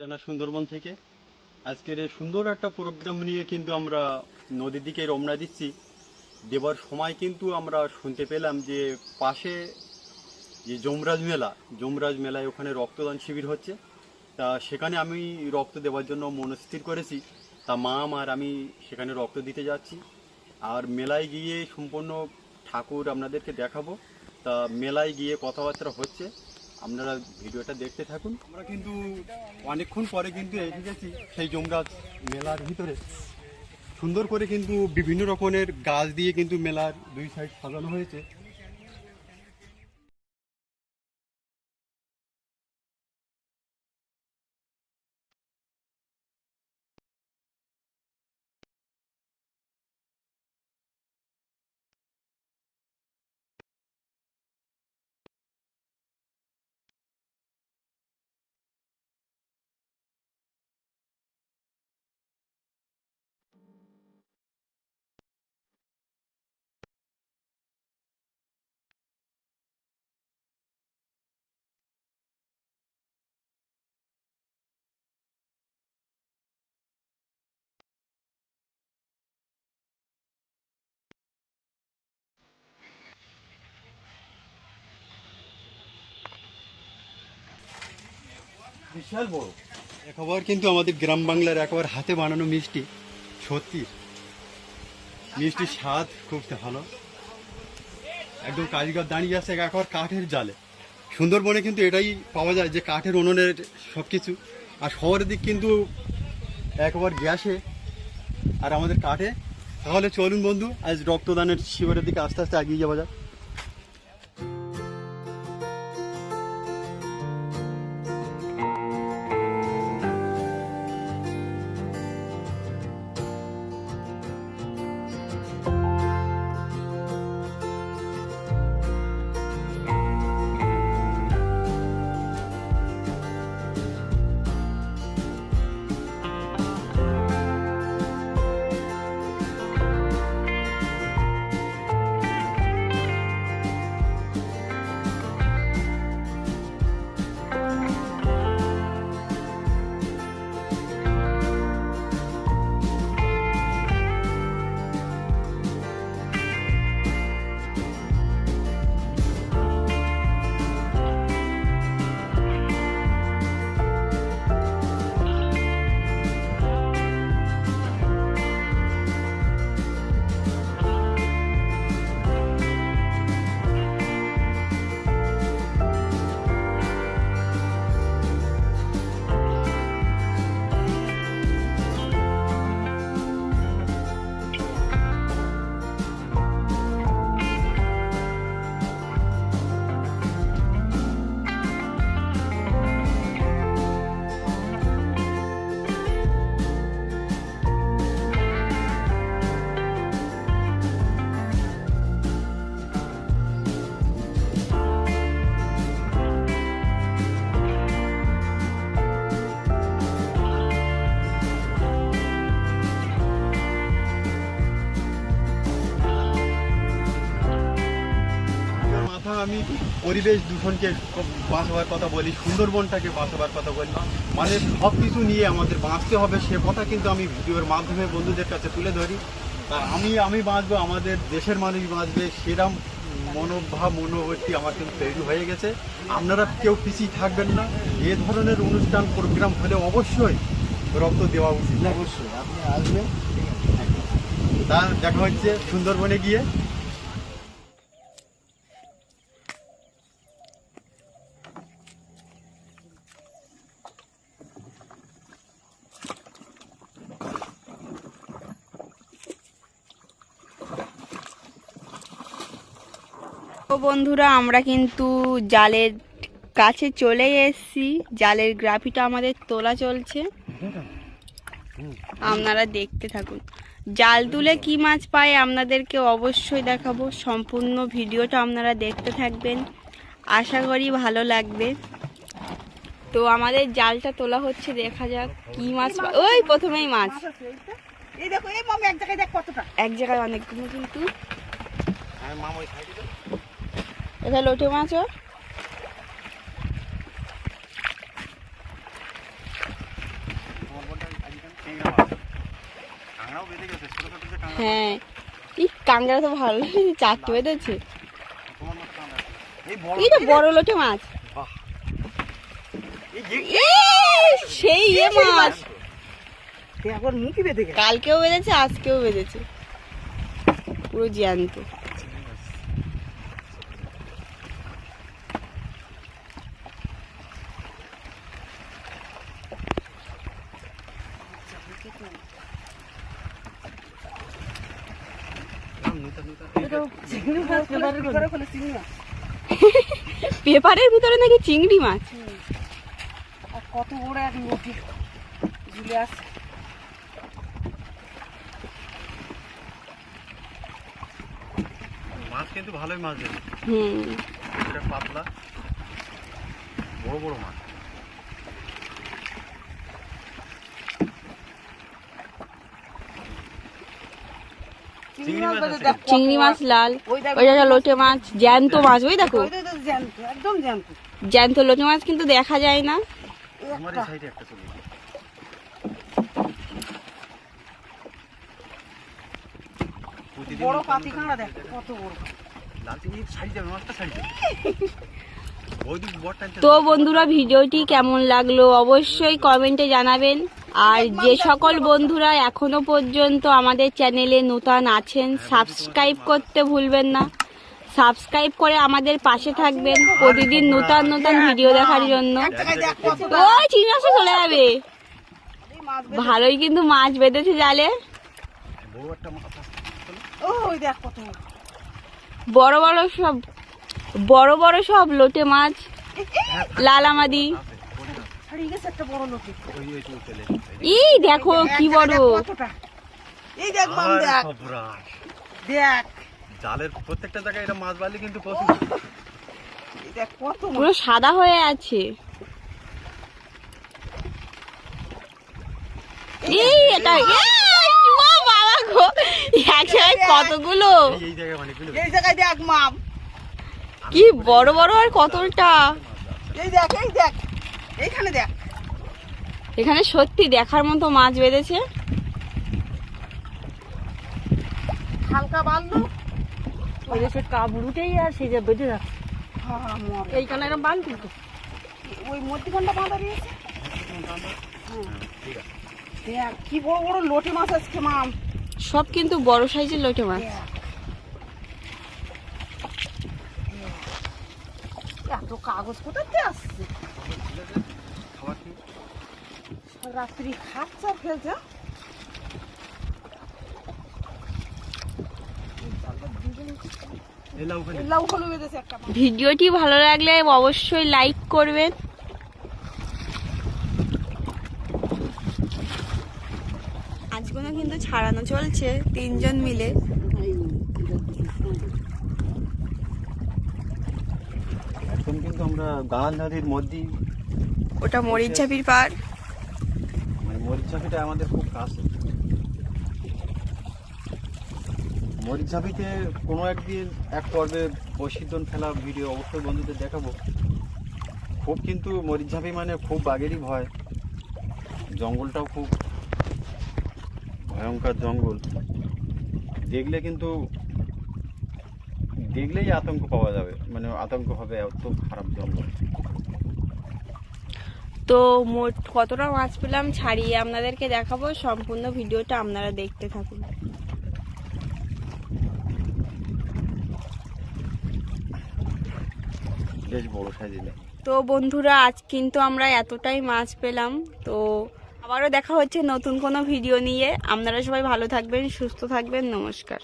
জানা সুন্দরবন থেকে। আজকের সুন্দর একটা প্রোগ্রাম নিয়ে কিন্তু আমরা নদীর দিকে রওনা দিচ্ছি। দেবার সময় কিন্তু আমরা শুনতে পেলাম যে পাশে যে যমরাজ মেলা, যমরাজ মেলায় ওখানে রক্তদান শিবির হচ্ছে। তা সেখানে আমি রক্ত দেওয়ার জন্য মনস্থির করেছি। তা মা আর আমি সেখানে রক্ত দিতে যাচ্ছি। আর মেলায় গিয়ে সম্পূর্ণ ঠাকুর আপনাদেরকে দেখাবো। তা মেলায় গিয়ে কথাবার্তা হচ্ছে। আপনারা ভিডিওটা দেখতে থাকুন। আমরা কিন্তু অনেকক্ষণ পরে কিন্তু এসে গেছি সেই জমরাজ মেলার ভিতরে। সুন্দর করে কিন্তু বিভিন্ন রকমের গাছ দিয়ে কিন্তু মেলার দুই সাইড সাজানো হয়েছে। বিশাল বড়। একবার কিন্তু আমাদের গ্রাম বাংলার একবার হাতে বানানো মিষ্টি। সত্যি। মিষ্টির স্বাদ খুব ভালো। একদম কারিগর দাঁড়িয়ে আছে একবার কাঠের জালে। সুন্দরবনে কিন্তু এটাই পাওয়া যায় যে কাঠের উনুনের সব কিছু আর শহরের দিক কিন্তু একবার গ্যাসে আর আমাদের কাঠে। তাহলে চলুন বন্ধু, আজ রক্তদানের শিবিরের দিকে আস্তে আস্তে এগিয়ে যাওয়া যাক। পরিবেশ দূষণকে বাঁচাবার কথা বলি সুন্দরবনটাকে বাঁচাবার কথা বলি। মানে সব কিছু নিয়ে আমাদের বাঁচতে হবে সে কথা কিন্তু আমি ভিডিওর মাধ্যমে বন্ধুদের কাছে তুলে ধরি। তা আমি আমি বাঁচবো আমাদের দেশের মানুষ বাঁচবে সেরম মনোভাব মনোবৃত্তি আমার কিন্তু তৈরি হয়ে গেছে। আপনারা কেউ পিছিয়ে থাকবেন না এ ধরনের অনুষ্ঠান প্রোগ্রাম হলে অবশ্যই রক্ত দেওয়া উচিত। অবশ্যই আপনি আসবেন তা দেখা হচ্ছে সুন্দরবনে গিয়ে। তো বন্ধুরা আমরা কিন্তু জালের কাছে চলে এসেছি। জালের গ্রাফিটা আমাদের তোলা চলছে। আপনারা দেখতে থাকুন। জাল তুলে কি মাছ পায় আপনাদেরকে অবশ্যই দেখাবো। সম্পূর্ণ ভিডিওটা আপনারা দেখতে থাকবেন। আশা করি ভালো লাগবে। তো আমাদের জালটা তোলা হচ্ছে দেখা যাক কি মাছ পায়। ওই প্রথমেই মাছ। এই দেখো এই মামি এক জায়গায় দেখ কতটা। এক জায়গায় অনেকগুলো কিন্তু। এটা লইটে মাছ হ্যাঁ। এই কাঁকড়া তো ভালো চারটে বেঁধেছে। এইটা বড় লোটে মাছ। সেই ইয়ে মাছ। কালকেও বেঁধেছে আজকেও বেঁধেছে। পুরো জ্যান্ত। পেপারের ভিতরে ফেলে চিংড়ি মাছ পেপারের ভিতরে নাকি চিংড়ি মাছ? কত বড় এক নদী ঝুলে আছে মাছ কিন্তু ভালোই মাছ দেবে হুম। এটা পাতলা বড় বড় মাছ। চিংড়ি মাছ। লাল ওই দেখ লোটে মাছ জ্যান্ত মাছ ওই দেখো। জ্যান্ত লোটে মাছ কিন্তু দেখা যায় না। বড় পাতি দেখ কত বড় তো বন্ধুরা ভিডিওটি কেমন লাগল অবশ্যই কমেন্টে জানাবেন। আর যে সকল বন্ধুরা এখনও পর্যন্ত আমাদের চ্যানেলে নতুন আছেন সাবস্ক্রাইব করতে ভুলবেন না সাবস্ক্রাইব করে আমাদের পাশে থাকবেন প্রতিদিন নতুন নতুন ভিডিও দেখার জন্য ওই চিংড়ি চলে যাবে ভালোই কিন্তু মাছ বেঁধেছে জালে বড় বড়। সব বড় বড় সব লোটে মাছ লাল আমাদি আছে, বড় না। ছাড়িয়ে গেছে একটা বড় এই দেখো কি বড়। এই দেখ মাম দেখ। দেখ। জালের প্রত্যেকটা জায়গায় এটা মাছ বাড়লে কিন্তু প্রচুর। দেখ কত পুরো সাদা হয়ে আছে। এই এটা বাবা গো। একসাথে কতগুলো? এই- এই জায়গায় অনেকগুলো। এই জায়গায় দেখ মাম। কি বড় বড় আর কতটা এই দেখ এই দেখ। এইখানে দেখ। এখানে সত্যি দেখার মতো মাছ বেঁধেছে। হালকা বাঁধলো ওই দেশে কাবড়ুটেই আর সেই যে বেঁধে রাখছে। হ্যাঁ, হ্যাঁ, মর। এইখানে এরকম ওই মধ্যখানটা বাঁধা আছে দেখ কি বড় বড় লোটে মাছ আজকে মাম। সব কিন্তু বড় সাইজের লোটে মাছ। এত কাগজ কোথাতে আসছে খাবার কি রাত্রি খাচ্ছে আর মাছ। ভিডিওটি ভালো লাগলে অবশ্যই লাইক করবেন। আজগুলো কিন্তু ছাড়ানো চলছে তিনজন মিলে। একদম কিন্তু আমরা গান নদীর মধ্যেই ওটা মরিচঝাপির পাড়। মরিচাপিটা আমাদের খুব কাছে। মরিচাপিতে কোনো একদিন এক পর্বে বসিদ্ধন ফেলা ভিডিও অবশ্যই বন্ধুদের দেখাবো। খুব কিন্তু মরিচঝাপি মানে খুব বাঘেরই ভয়। জঙ্গলটাও খুব ভয়ঙ্কর জঙ্গল। দেখলে কিন্তু দেখলেই আতঙ্ক পাওয়া যাবে। মানে আতঙ্ক হবে এত খারাপ জঙ্গল। তো মোট কতটা মাছ পেলাম ছাড়িয়ে আপনাদেরকে দেখাবো। সম্পূর্ণ ভিডিওটা আপনারা দেখতে থাকুন। বেশ বড় সাইজের তো বন্ধুরা আজ কিন্তু আমরা এতটাই মাছ পেলাম। তো আবারও দেখা হচ্ছে নতুন কোনো ভিডিও নিয়ে। আপনারা সবাই ভালো থাকবেন সুস্থ থাকবেন। নমস্কার।